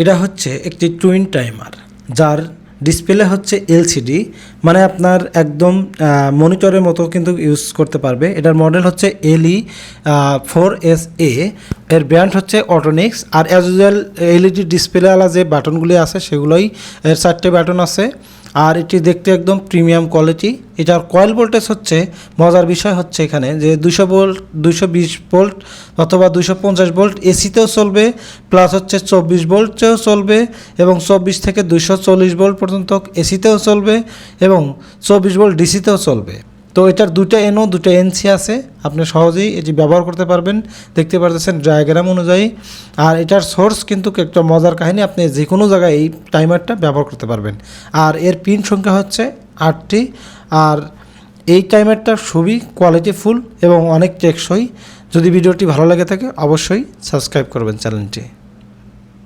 এটা হচ্ছে একটি টুইন টাইমার যার ডিসপ্লে হচ্ছে এলসিডি মানে আপনার একদম মনিটরের মতো কিন্তু ইউজ করতে পারবে। এটার মডেল হচ্ছে এলই ফোর এস এ এর ব্র্যান্ড হচ্ছে অটোনিক্স আর অ্যাজ ইউজুয়াল এলইডি ডিসপ্লেওয়ালা যে বাটনগুলি আছে, সেগুলোই এর চারটে বাটন আছে। আর এটি দেখতে একদম প্রিমিয়াম কোয়ালিটি এটার কয়েল ভোল্টেজ হচ্ছে, মজার বিষয় হচ্ছে এখানে যে দুশো ভোল্ট দুশো বিশ ভোল্ট অথবা দুশো পঞ্চাশ ভোল্ট এসিতেও চলবে প্লাস হচ্ছে চব্বিশ ভোল্টেও চলবে এবং চব্বিশ থেকে দুশো চল্লিশ ভোল্ট পর্যন্ত এসিতেও চলবে এবং চব্বিশ ভোল্ট ডিসিতেও চলবে। তো এটার দুটো এনও দুটো এনসি আছে, আপনি সহজেই এটি ব্যবহার করতে পারবেন। দেখতে পারতেছেন ডায়াগ্রাম অনুযায়ী। আর এটার সোর্স কিন্তু একটা মজার কাহিনী, আপনি যে কোনো জায়গায় এই টাইমারটা ব্যবহার করতে পারবেন। আর এর পিন সংখ্যা হচ্ছে আটটি। আর এই টাইমারটা খুবই কোয়ালিটিফুল এবং অনেক টেকসই। যদি ভিডিওটি ভালো লাগে থাকে, অবশ্যই সাবস্ক্রাইব করবেন চ্যানেলটি